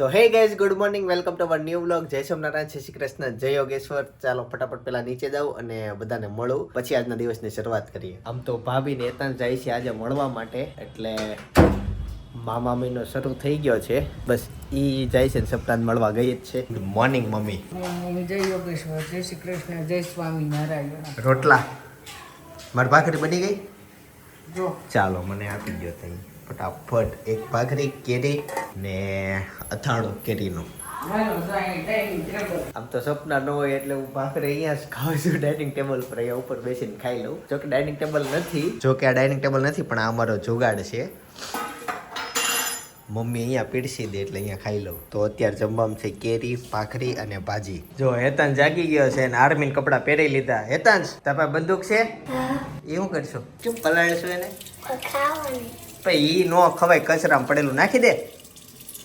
તો hey guys good morning welcome to our new blog જય સોમનારાયણ જય શ્રી કૃષ્ણ જય યોગેશ્વર. ચાલો ફટાફટ પેલા નીચે જાઉં અને બધાને મળું. પછી આજના દિવસની શરૂઆત કરીએ. આમ તો ભાભી ને એતાન જાય છે આજે મળવા માટે એટલે મામા મહિનો શરૂ થઈ ગયો છે. બસ ઈ જાય છે ને સપ્તાહ મળવા ગઈ જ છે. Good morning mummy. જય યોગેશ્વર જય શ્રી કૃષ્ણ જય સ્વામી નારાયણ રોટલા. મારી ભાખરી બની ગઈ? જો. ચાલો મને આપી ગયો તઈ. ફટાફટ એક ભાખરી કેરી ને અથાણું કેરીનું. આમ તો સપના ન હોય એટલે હું ભાખરી અહીંયા જ ખાઉં છું ડાઇનિંગ ટેબલ પર અહીંયા ઉપર બેસીને ખાઈ લઉં. જો કે ડાઇનિંગ ટેબલ નથી જો કે આ ડાઇનિંગ ટેબલ નથી પણ આ અમારો જુગાડ છે. મમ્મી અહીંયા પીરસી દે એટલે અહીંયા ખાઈ લઉં. તો અત્યારે જમવામાં છે કેરી ભાખરી અને ભાજી. જો હેતાન જાગી ગયો છે અને આર્મીન કપડાં પહેરી લીધા. હેતાંશ તાપા બંદૂક છે? એ શું કરશો? કેમ પલાળશો એને? ખાવાની પછી ઈ નો ખવાય કચરામાં પડેલું નાખી દે.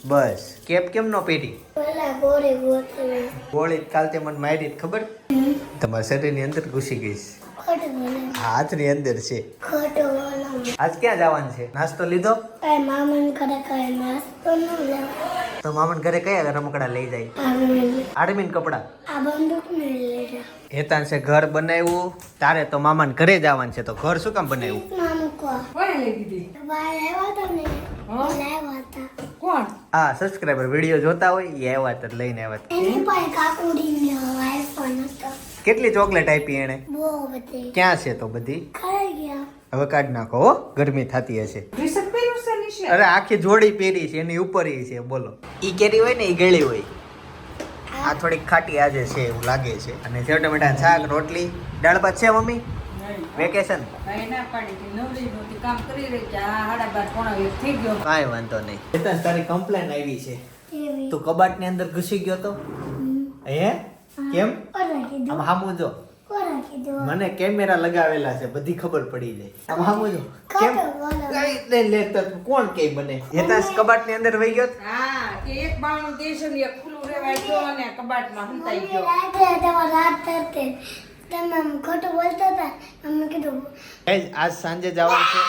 બસ. કેપ કેમ નો પહેરી? ગોળી ગોતવી. ગોળી કાલ તે મને મારી ખબર? તમારા શરીરની અંદર ઘૂસી ગઈ છે. હાથની અંદર છે. આજ ક્યાં જવાનું છે? નાસ્તો લીધો? તો મામન ઘરે કયા રમકડા લઈ જાય? આર્મીન કપડા? હેતાન છે ઘર બનાવ્યું. તારે તો મામાને ઘરે જવાનું છે તો ઘર શું કામ બનાવ્યું? લઈ દીધી? લાવ્યા હતા કોણ? આ સબસ્ક્રાઈબર વીડિયો જોતા હોય એ આવ્યા તો લઈને આવ્યા તા. એની પાસે કાકુડી આઈફોન હતો. કેટલી ચોકલેટ આપી એને બહુ બધી. ક્યાં છે તો બધી? ખાઈ ગયા. હવે કાઢ નાખો હો ગરમી થતી હશે. અરે આખી જોડી પહેરી છે એની ઉપર ઈ છે બોલો. ઈ કેરી હોય ને ઈ ગળી હોય. આ થોડીક ખાટી આજે છે એવું લાગે છે. અને સેવ ટમેટા શાક રોટલી દાળ ભાત છે મમ્મી. વેકેશન? ભાઈ ના પાડી કે નવરી નહોતી કામ કરી રહી છે આ સાડા બાર પોણા એક થઈ ગયો. કાંઈ વાંધો નહીં. તારી કમ્પ્લેન આવી છે. તું કબાટની અંદર ઘૂસી ગયો તો? હે? કેમ? આમ હામું જો. મને કેમેરા લગાવેલા છે બધી ખબર પડી જાય. આમ હામું જો. કેમ? કઈ નહીં કોણ કે મને? કબાટની અંદર વહી ગયો? હા એક બાણું દેશ ને ખુલ્લું અને હંતાઈ ગયો. રાત થતે તમે આમ ખોટું બોલતા હતા અમે કીધું ગાઈઝ આજ સાંજે જવાનું છે.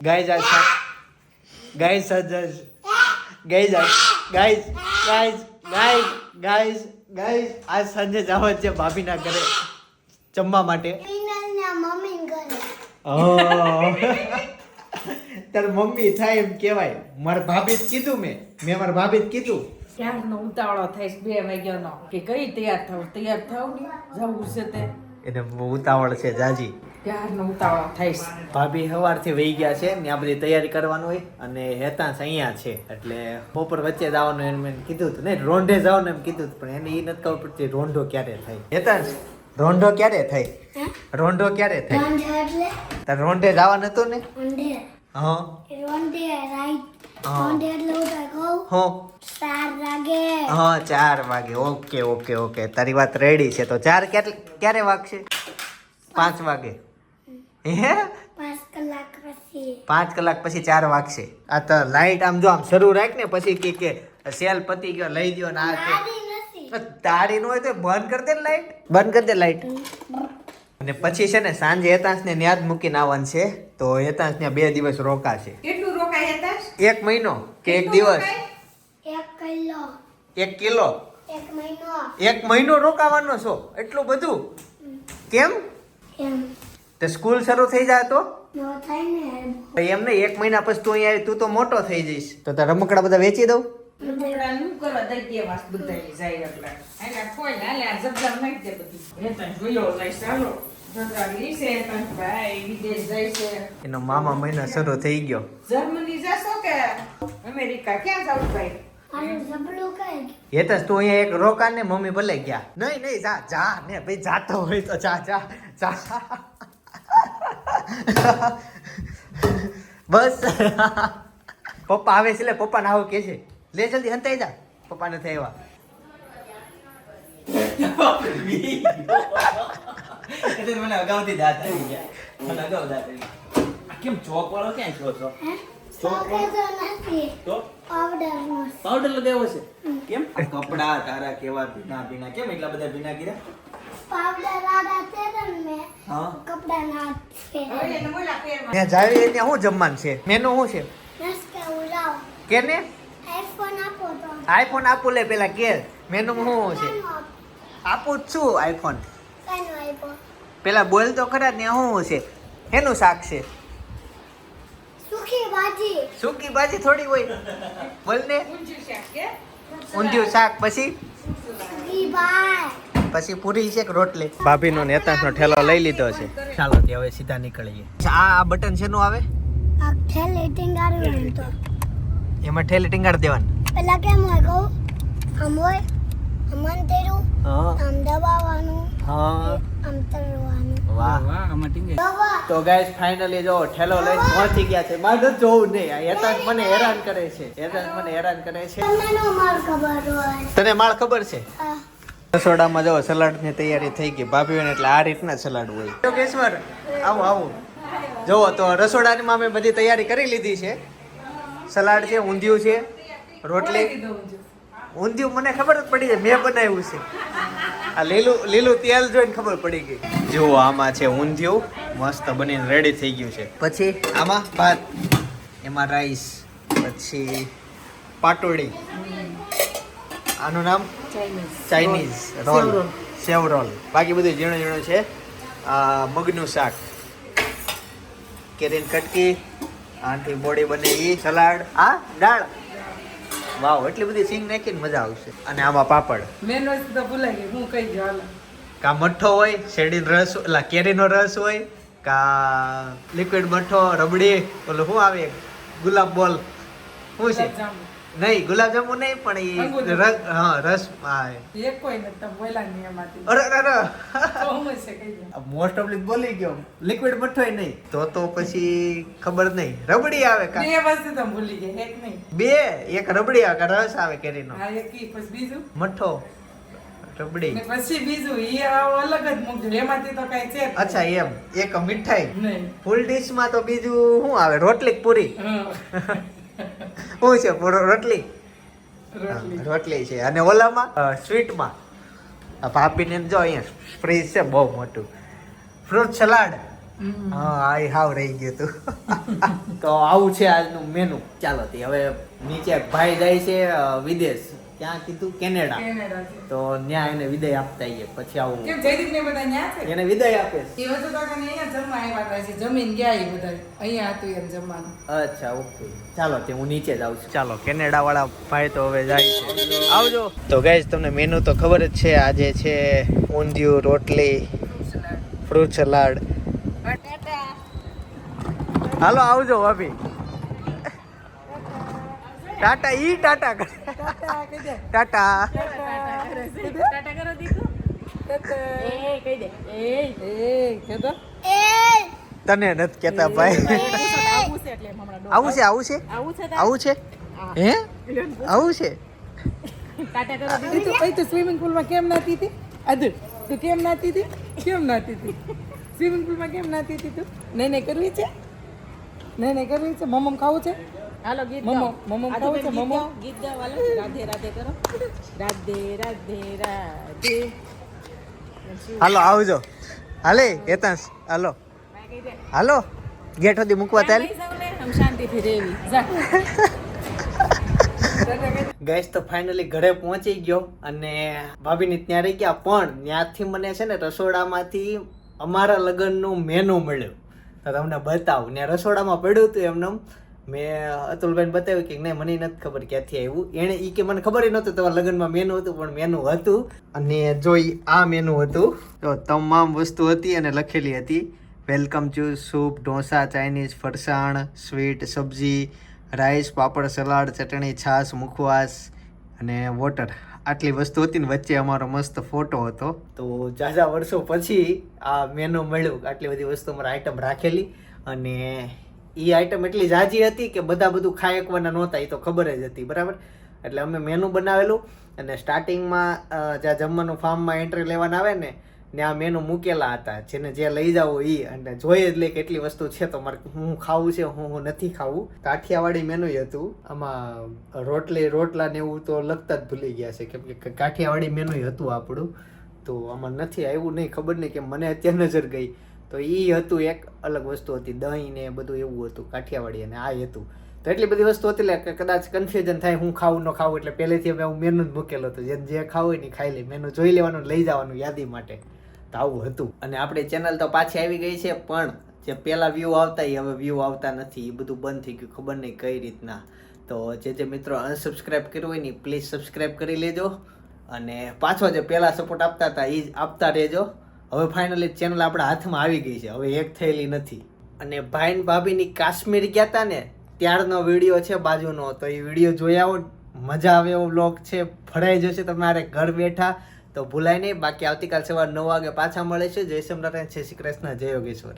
ગાઈઝ આજ ગાઈઝ આજ ગાઈઝ આજ guys guys guys guys guys આજ સાંજે જવાનું છે ભાભીના ઘરે જમવા માટે. તાર મમ્મી થાય એમ કહેવાય. મારા ભાભી જ કીધું મેં. મેં મારા ભાભી જ કીધું. ક્યારનો ઉતાવળો થાય છે? બે વાગ્યાનો. કે કઈ તૈયાર થાવ? તૈયાર થાવ ને જવું છે તે. એને બહુ ઉતાવળ છે જાજી. ક્યારનો ઉતાવળો થાય છે? ભાભી સવારથી વહી ગયા છે ને આ બધી તૈયારી કરવાનું હોય અને હેતાંશ અહીંયા છે. એટલે બપોર વચ્ચે જવાનું એમ મેં કીધું હતું. નહીં રોંઢે જવાનું એમ કીધું હતું પણ એને એ નથી ખબર પડતી રોંઢો ક્યારે થાય. હેતાંશ રોંઢો ક્યારે થાય? રોંઢો ક્યારે થાય? રોંઢે જવાનું હતું ને? રોંઢે. હા. રોંઢે રાઈટ હા. ચાર વાગે. હા ચાર વાગે. Okay okay okay. તારી વાત રેડી છે. તો ચાર ક્યારે ક્યારે વાગશે? પાંચ વાગે. હે? પાંચ કલાક પછી. પાંચ કલાક પછી ચાર વાગશે. આ તો લાઈટ આમ જો આમ શરૂ રાખ ને પછી કે કે સેલ પતી ગયો લઈ દ્યો ને આ તે તારી નો હોય તો બંધ કરી દે ને લાઈટ બંધ કરી દે લાઈટ અને પછી છે ને સાંજે હેતાંશ ને ન્યાદ મૂકીને આવવાનું છે. તો હેતાંશ ને બે દિવસ રોકાશે. કેટલું હતા એક મહિનો કે એક દિવસ? એક કિલો. એક કિલો? એક મહિનો. એક મહિનો રોકાવાનો છો? એટલું બધું? કેમ? એમ તે સ્કૂલ શરૂ થઈ જાય તો? એમને એક મહિના પછી તું અહીંયા આવી, તું તો મોટો થઈ જઈશ. તો તાર રમકડા બધા વેચી દઉં? રમકડા નું કરવા દઈ દેવા બધા. એટલે એટલે એનો મામા મહિના શરૂ થઈ ગયો. જર્મની જશો કે? અમેરિકા ક્યાં જાવ ભાઈ? હેતસ તું અહીંયા એક રોકા ને મમ્મી ભલે ગયા. નહીં નહીં જા જા ને ભાઈ જાતો હોય તો જા જા જા. બસ. પપ્પા આવે છે લે પપ્પાને આવું કે છે. લે જલ્દી હંતાઈ જા. પપ્પા નથી આવ્યા. એટલે મને અગાઉથી દાંત આવી ગયા. મને અગાઉ દાંત આવી ગયા. કેમ ચોક વાળો ક્યાં છો છો? પાવડર લગાવ્યો છે? કેમ? કપડા તારા કેવા ભીના ભીના કેમ એટલા બધા ભીના કર્યા? હા. આઈફોન આપો લે પેલા કે મેનુ શું છે? આપું. જ છું આઈફોન પેલા બોલ તો ખરા ને શું છે? એનું શાક છે? સુખી ભાજી. સૂકી ભાજી થોડી હોય. બોલ ને. ઊંધિયું શાક કે? ઊંધિયું શાક પછી? સુખી પછી પૂરી છે કે રોટલી? ભાભીનો નેતાસનો ઠેલો લઈ લીધો છે. ચાલો તે હવે સીધા નીકળીએ. આ આ બટન શેનું આવે? આ ઠેલી તો. એમાં ઠેલી ટીંગાડ દેવાનું. પેલા કેમ હોય કહું? આમ હોય? આમ હા. આમ દબાવવાનું હા. આમ તરવાનું. વાહ. વાહ આમાં ટીંગે. તો ગાઈસ ફાઇનલી જો ઠેલો લઈને પહોંચી ગયા છે. મારે જોવું નહીં. આ હેતાંશ મને હેરાન કરે છે. હેતાંશ મને હેરાન કરે છે. તમને નો ખબર હોય. તને માળ ખબર છે? રસોડામાં જો સલાડની તૈયારી થઈ ગઈ. ભાભી એટલે આ રીતના સલાડ હોય. યોગેશ્વર આવો આવો. જોવો તો રસોડાની અમે બધી તૈયારી કરી લીધી છે. સલાડ છે ઊંધિયું છે રોટલી. ઊંધિયું મને ખબર જ પડી જાય મેં બનાવ્યું છે. આ લીલું લીલું તેલ જોઈને ખબર પડી ગઈ. જુઓ આમાં છે ઊંધિયું મસ્ત બનીને રેડી થઈ ગયું છે. પછી? આમાં ભાત એમાં રાઈસ પછી પાટોડી. આનું નામ? Chinese role. સેવ રોલ બાકી બધું ઝીણું ઝીણું છે. આ મગનું શાક. કેરીન કટકી આથી બોડી બને એ સલાડ. આ દાળ. વાવ એટલી બધી સિંગ નાખીને મજા આવશે. અને આમાં પાપડ. મેન વસ્તુ તો ભૂલાઈ ગઈ હું કઈ ગયો કા મઠ્ઠો હોય શેરડીનો રસ એટલે કેરીનો રસ હોય કા લિક્વિડ મઠ્ઠો રબડી ઓલું શું આવે? ગુલાબ બોલ. શું છે. નહીં ગુલાબજાંબુ નહીં પણ એ રસ હા રસ હા એક કોઈ નથી બોલા નહીં એમાંથી. અરે અરે તો છે કઈ દો. મોસ્ટ ઓફલી બોલી ગયો. લિક્વિડ મઠો નહીં. તો તો પછી ખબર નહીં. રબડી આવે કા? બે વસ્તુ તો ભૂલી ગયા એક નહીં. બે? એક રબડી આવે કા? રસ આવે કેરીનો? હા એક ઈ, પછી બીજું? મઠ્ઠો રબડી. પછી બીજું ઈ આવો અલગ જ મૂકજો એમાંથી તો કઈ છે અચ્છા એમ. એક મીઠાઈ. નહીં. ફૂલ ડીશમાં તો બીજું શું આવે? રોટલી પૂરી? હા. શું છે રોટલી? રોટલી. છે. અને ઓલામાં સ્વીટમાં. ભાભીને જો અહીંયા ફ્રીજ છે બહુ મોટું. Fruit salad. હા એ હાવ રહી ગયું તું. તો આવું છે આજનું મેનુ ચાલો હવે નીચે ભાઈ જાય છે વિદેશ. ક્યાં કીધું કેનેડા. તો ત્યાં એને વિદાય આપતા આવીએ પછી આવું. કેમ જયદીપ ને બધા ન્યા છે? એને વિદાય આપે. છે. એ કાકા ને અહીંયા જમવા આવ્યા હતા છે. જમીન ગયા એ બધા. અહીંયા હતું એમ જમવાનું. અચ્છા ઓકે. ચાલો તે હું નીચે જ આવું છું. ચાલો કેનેડા વાળા ભાઈ તો હવે જાય છે. આવજો. તો ગાઈઝ તમને મેનુ તો ખબર જ છે આજે છે ઊંધિયું રોટલી ફ્રૂટ સલાડ હાલો આવજો ભાભી. ટાટા, ઈ ટાટા કરે. ટાટા. એ તને નથી કેતા ભાઈ. આવું છે આવું છે? આવું છે? હે? આવું છે? તું સ્વિમિંગ પુલમાં કેમ નાતી હતી? અધુ તું કેમ નાતી હતી? કેમ નાતી હતી? સ્વિમિંગ પુલમાં કેમ નાતી હતી તું? નહીં નહીં કરવી છે? નહીં નહીં કરવી છે? મમમ ખાવું છે? હાલો ગીત મમો મમો ખાવું છે મમમ. ગીત ગાઓ હાલો. રાધે રાધે કરો. રાધે રાધે રાધે. હાલો આવજો. હાલે હેતાંશ હાલો. હાલો ગેટ સુધી મૂકવા ચાલ? શાંતિથી રેવી. જા. ગેસ તો ફાઇનલી ઘરે પહોંચી ગયો અને ભાભીની ત્યાં રહી ગયા પણ ત્યાંથી મને છે ને રસોડામાંથી અમારા લગ્નનું મેનુ મળ્યું. તો તમને બતાવું. ને રસોડામાં પડ્યું હતું એમને મેં અતુલભાઈને બતાવ્યું કે નહીં, મને નથી ખબર ક્યાંથી આવ્યું. એણે ઈ કે મને ખબર નહોતું તમારા લગ્નમાં મેનુ હતું, પણ મેનુ હતું. અને જો ઈ આ મેનુ હતું, તો તમામ વસ્તુ હતી અને લખેલી હતી. Welcome to soup dosa Chinese ફરસાણ સ્વીટ સબ્જી રાઈસ પાપડ સલાડ ચટણી, છાશ, મુખવાસ અને વોટર આટલી વસ્તુ હતી ને વચ્ચે અમારો મસ્ત ફોટો હતો. તો ઝાઝા વર્ષો પછી આ મેનુ મળ્યું. આટલી બધી વસ્તુ અમારા આઈટમ રાખેલી. અને એ આઈટમ એટલી જાજી હતી કે બધા બધું ખાઈ એકવાના નહોતા એ તો ખબર જ હતી, બરાબર? એટલે અમે મેનુ બનાવેલું અને સ્ટાર્ટિંગમાં જ્યાં જમવાનું ફાર્મમાં એન્ટ્રી લેવાના આવે ને, ત્યાં મેનુ મૂકેલા હતા. જેને જે લઈ જાવ એ અને જોઈએ જ લે કેટલી વસ્તુ છે તો મારે હું ખાવું છે, હું હું નથી ખાવું. કાઠિયાવાડી મેનુ હતું. આમાં રોટલી, રોટલા ને એવું તો લખતા જ ભૂલી ગયા છે, કેમ કે કાઠિયાવાડી મેનુ હતું આપણું. તો આમાં નથી આવ્યું નહીં, ખબર નહીં કે મને અત્યારે નજર ગઈ. તો એ હતું એક અલગ વસ્તુ હતી, દહીં ને બધું એવું હતું, કાઠિયાવાડી અને આ હતું. તો એટલી બધી વસ્તુ હતી એટલે કદાચ કન્ફ્યુઝન થાય, હું ખાવું ન ખાવું એટલે પહેલેથી અમે હું મેનુ જ મૂકેલો હતો. જે જે ખાવું હોય ને ખાઈ લે. મેનુ જોઈ લેવાનું લઈ જવાનું યાદી માટે. તો આવું હતું. અને આપણી ચેનલ તો પાછી આવી ગઈ છે, પણ જે પહેલાં વ્યૂ આવતા એ હવે વ્યૂ આવતા નથી. એ બધું બંધ થઈ ગયું, ખબર નહીં કઈ રીતના. તો જે જે મિત્રો અનસબસ્ક્રાઈબ કર્યું હોય ને પ્લીઝ સબસ્ક્રાઈબ કરી લેજો. અને પાછો જે પહેલાં સપોર્ટ આપતા હતા એ જ આપતા રહેજો. હવે ફાઇનલી ચેનલ આપણા હાથમાં આવી ગઈ છે. હવે એક થયેલી નથી. અને ભાઈ ભાભીની કાશ્મીર ગયા હતા ને, ત્યારનો વીડિયો છે બાજુનો. તો એ વીડિયો જોઈ આવો. મજા આવે એવો બ્લોગ છે. ફરાઈ જશે તમારે ઘર બેઠા. તો ભૂલાય નહીં. બાકી આવતીકાલ સવાર નવ વાગે પાછા મળે છે. જય સમનારાયણ જય શ્રી કૃષ્ણ. જય યોગેશ્વર.